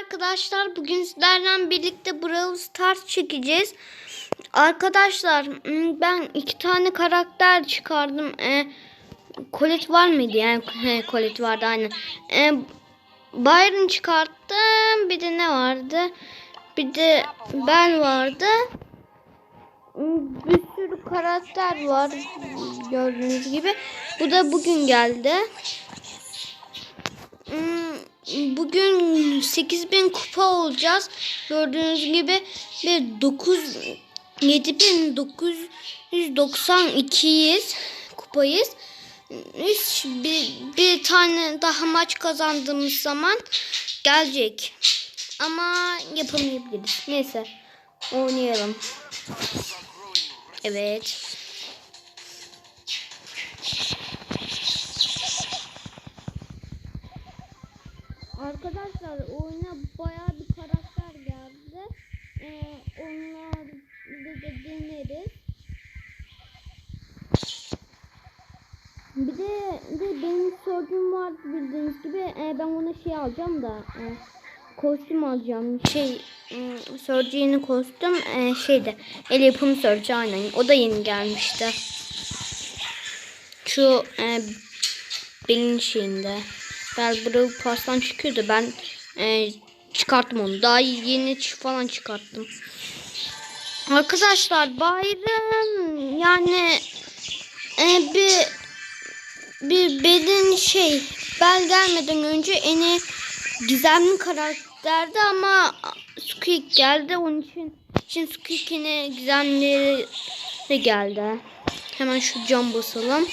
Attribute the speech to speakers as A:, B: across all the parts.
A: arkadaşlar. Bugün sizlerle birlikte Brawl Stars çekeceğiz. Arkadaşlar ben iki tane karakter çıkardım. E, Colette var mıydı? Yani he, vardı aynen. E, Byron çıkarttım. Bir de ne vardı? Bir de ben vardı. Bir sürü karakter var. Gördüğünüz gibi. Bu da bugün geldi. Bugün 8000 kupa olacağız. Gördüğünüz gibi bir 9 7992'yiz kupayız. Hiç bir, bir tane daha maç kazandığımız zaman gelecek. Ama yapamayabiliriz. Neyse oynayalım. Evet. Arkadaşlar oyuna baya bir karakter geldi. Ee, onlar da deneriz. Bir de, de benim sorduğum var bildiğiniz gibi Ee, ben ona şey alacağım da e, kostüm alacağım. Şey e, Surgeon'ın kostüm e, şeyde el yapımı Surgeon aynen. O da yeni gelmişti. Şu e, benim şeyinde. Ben Brawl Pass'tan çıkıyordu. Ben e, çıkarttım onu. Daha yeni falan çıkarttım. Arkadaşlar bayram yani e, bir bir belin şey bel gelmeden önce eni gizemli karakterdi ama Squeak geldi. Onun için için Squeak'in gizemleri de geldi. Hemen şu cam basalım.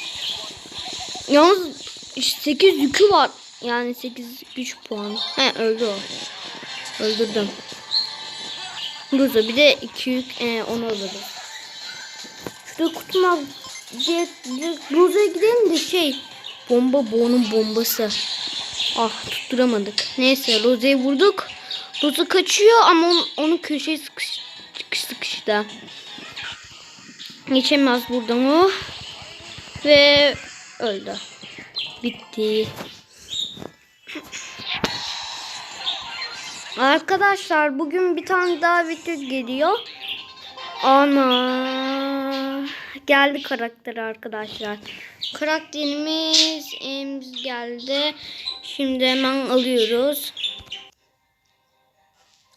A: Yalnız 8 yükü var. Yani 8 güç puan. He öldü o. Öldürdüm. Ruza bir de 2 yük e, onu alırız. Şurada kutuma Ruza'ya gidelim de şey bomba boğunun bombası. Ah tutturamadık. Neyse Rose'yi vurduk. Roze kaçıyor ama onu, onu köşeye sıkış, sıkıştık işte. Geçemez buradan o. Ve öldü. Bitti. Arkadaşlar bugün bir tane daha video geliyor. Ana geldi karakter arkadaşlar. Karakterimiz Ems geldi. Şimdi hemen alıyoruz.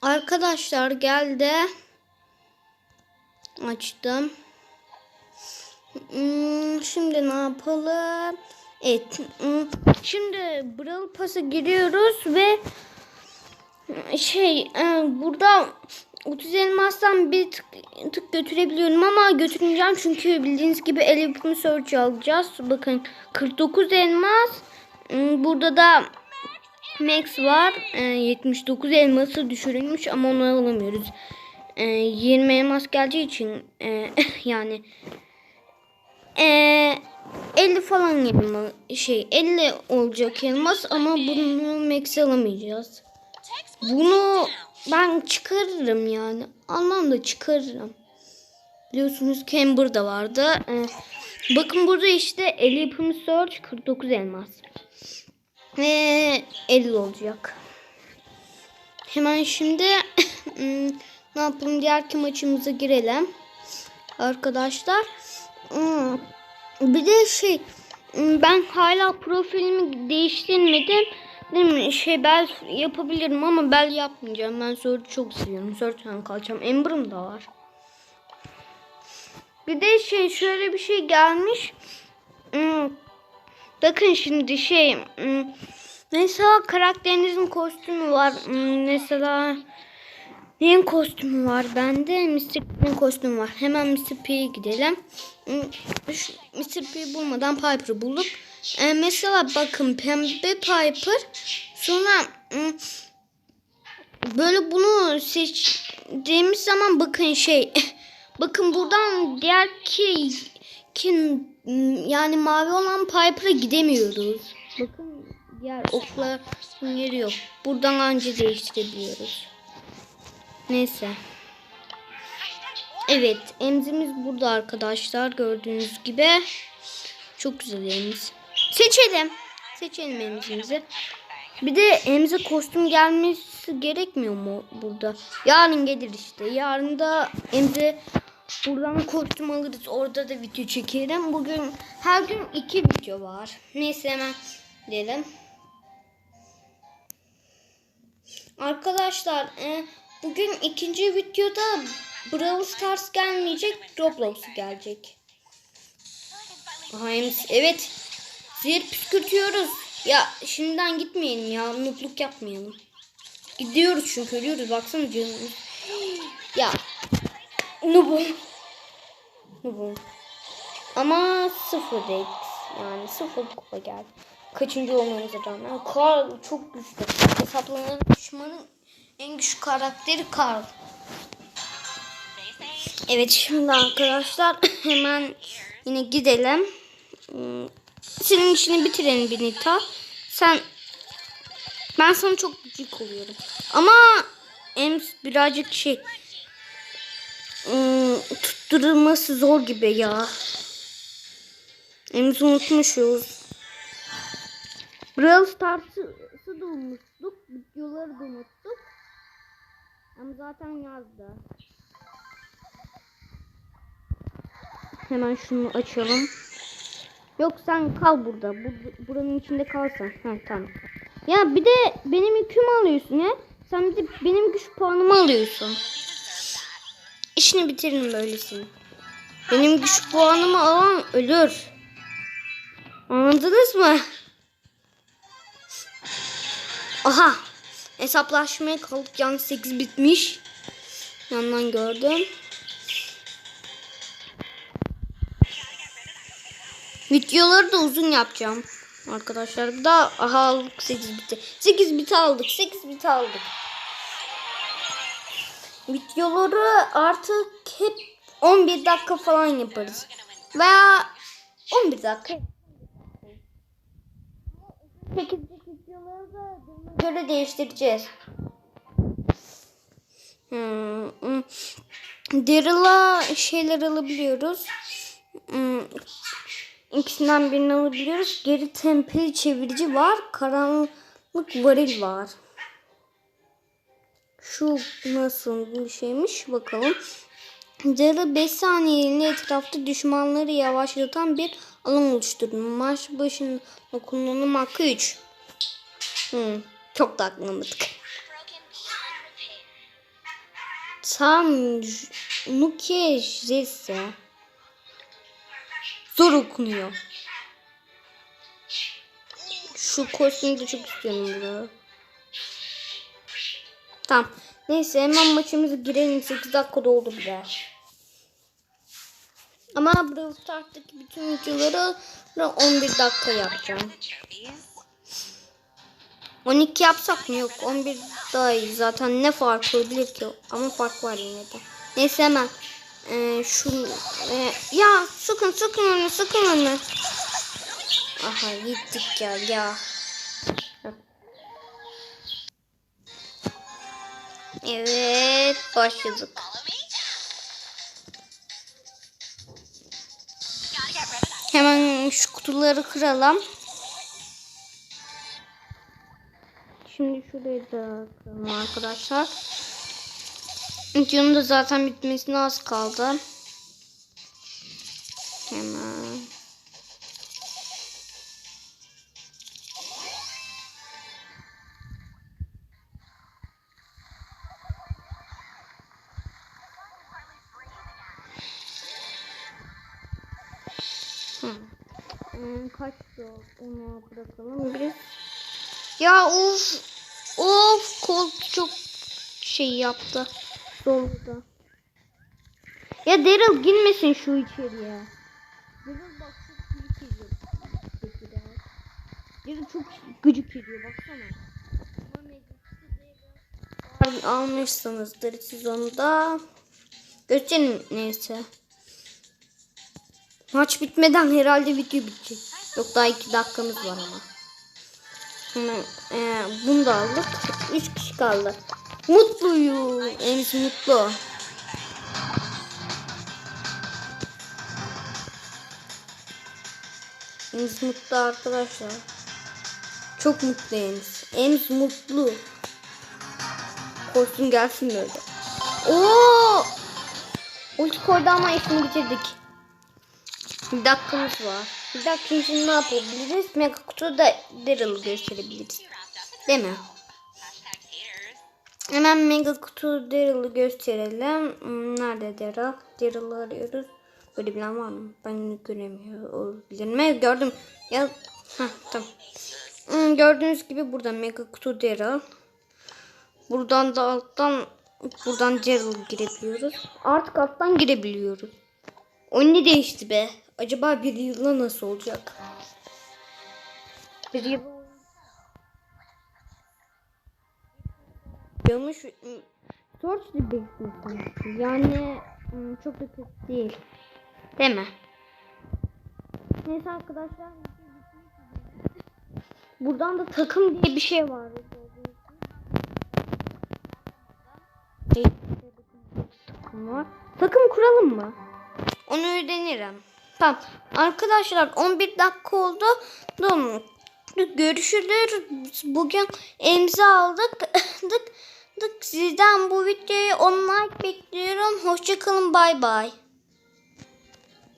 A: Arkadaşlar geldi. Açtım. Hmm, Şimdi ne yapalım? Evet. hmm, Şimdi Brawl Pass'a giriyoruz ve şey e, burada 30 elmastan bir tık, tık götürebiliyorum ama götürmeyeceğim çünkü bildiğiniz gibi el yapımı search alacağız. Bakın 49 elmas. Hmm, Burada da Max var. E, 79 elması düşürülmüş ama onu alamıyoruz. E, 20 elmas geleceği için e, yani e, 50 falan elma şey 50 olacak elmas ama bunu max alamayacağız. Bunu ben çıkarırım yani. Almam da çıkarırım. Biliyorsunuz Camber da vardı. Ee, bakın burada işte el yapımı search 49 elmas. Ve 50 olacak. Hemen şimdi hmm, ne yapalım diğer maçımıza girelim. Arkadaşlar. Hmm, bir de şey hmm, ben hala profilimi değiştirmedim. Değil? Şey bel yapabilirim ama bel yapmayacağım. Ben Sword'u çok seviyorum. Sword'dan kalacağım. Ember'ım da var. Bir de şey şöyle bir şey gelmiş. Hmm, Bakın şimdi şey hmm, mesela karakterinizin kostümü var. Hmm, Mesela neyin kostümü var bende? Mr. P'nin kostümü var. Hemen Mr. P'ye gidelim. Hmm, Mr. P bulmadan Piper'ı bulduk. Ee, mesela bakın pembe Piper. Sonra hmm, böyle bunu seçtiğimiz zaman bakın şey bakın buradan diğer ki, ki yani mavi olan Piper'a gidemiyoruz. Bakın diğer okların yeri yok. Buradan anca değiştirebiliyoruz. Neyse. Evet, emzimiz burada arkadaşlar gördüğünüz gibi. Çok güzel emz. Seçelim. Seçelim emzimizi. Bir de emze kostüm tartısı gerekmiyor mu burada? Yarın gelir işte. Yarın da Emre buradan kostüm alırız. Orada da video çekerim. Bugün her gün iki video var. Neyse hemen diyelim. Arkadaşlar e, bugün ikinci videoda Brawl Stars gelmeyecek. Roblox gelecek. Aha, evet. Zehir püskürtüyoruz. Ya şimdiden gitmeyelim ya. Mutluluk yapmayalım. Gidiyoruz çünkü ölüyoruz. Baksana canımız. Ya. Nubu. Nubu. Ama sıfır değil. Yani sıfır kupa geldi. Kaçıncı olmamıza rağmen. Carl çok güçlü. Hesaplanan düşmanın en güçlü karakteri Carl. Evet şimdi arkadaşlar hemen yine gidelim. Senin işini bitirelim Benita. Sen ben sana çok gıcık oluyorum. Ama Ems birazcık şey hmm, tutturulması zor gibi ya. Ems unutmuşuz. Brawl Stars'ı da unuttuk. Videoları da unuttuk. Ama zaten yazdı. Hemen şunu açalım. Yok sen kal burada. Bu, buranın içinde kalsan. Ha tamam. Ya bir de benim yükümü alıyorsun ya. Sen de benim güç puanımı alıyorsun. İşini bitirin böylesini. Benim güç puanımı alan ölür. Anladınız mı? Aha. Hesaplaşmaya kaldık. Yan 8 bitmiş. Yandan gördüm. Videoları da uzun yapacağım. Arkadaşlar daha aha aldık 8 biti. 8 biti aldık. 8 biti aldık. Videoları artık hep 11 dakika falan yaparız. Veya 11 dakika. 8 videoları da göre değiştireceğiz. Hmm, hmm. Daryl'a şeyler alabiliyoruz. Hmm, İkisinden birini alabiliyoruz. Geri tempeli çevirici var. Karanlık varil var. Şu nasıl bir şeymiş bakalım. Daryl 5 saniyeliğine etrafta düşmanları yavaşlatan bir alan oluşturdu. Maç başında kullanım hakkı 3. Hmm, çok da aklamadık. Tam Nuke Jesse. Zor okunuyor. Şu kostümü de çok istiyorum burada. Tamam. Neyse hemen maçımıza girelim. 8 dakika doldu bile. Ama Brawl Stars'taki bütün videoları 11 dakika yapacağım. 12 yapsak mı? Yok 11 daha iyi. Zaten ne fark olabilir ki? Ama fark var yine de. Neyse hemen. Ee, şu e, ya sıkın sıkın onu sıkın onu. Aha gittik ya ya. Evet başladık. Hemen şu kutuları kıralım. Şimdi şurayı da kıralım arkadaşlar. Videonun da zaten bitmesine az kaldı. Hemen. Hmm, kaçtı o? onu bırakalım bir. Ya of of kol çok şey yaptı. Doldu. Ya Daryl girmesin şu içeriye. Daryl bak çok gıcık ediyor. Daryl çok gıcık ediyor baksana. Almışsınızdır siz onu da. Neyse. Maç bitmeden herhalde video bitecek. Yok daha iki dakikamız var ama. Hemen e, bunu da aldık. Üç kişi kaldı. Mutluyum. Ems mutlu. Ems mutlu arkadaşlar. Çok mutlu Ems. Ems mutlu. Koşsun gelsin böyle. Oo! Ulti koydu ama işini bitirdik. Bir dakikamız var. Bir dakika şimdi ne yapabiliriz? Mega kutuda Daryl'ı gösterebiliriz. Değil mi? Hemen mega kutu Daryl'ı gösterelim. Hmm, Nerede Daryl? Daryl'ı arıyoruz. Böyle bilen var mı? Ben göremiyor olabilir mi? Gördüm. Ya, Heh, tamam. Hmm, gördüğünüz gibi burada mega kutu Daryl. Buradan da alttan buradan Daryl girebiliyoruz. Artık alttan girebiliyoruz. O ne değişti be? Acaba bir yılla nasıl olacak? Bir yıl Search the Big Yani çok da kötü değil. Değil mi? Neyse arkadaşlar. Buradan da takım diye bir şey var. Takım var. Takım kuralım mı? Onu öğrenirim. Tamam. Arkadaşlar 11 dakika oldu. Görüşürüz. Bugün elimize aldık. Sizden bu videoya 10 like bekliyorum. Hoşçakalın. Bay bay.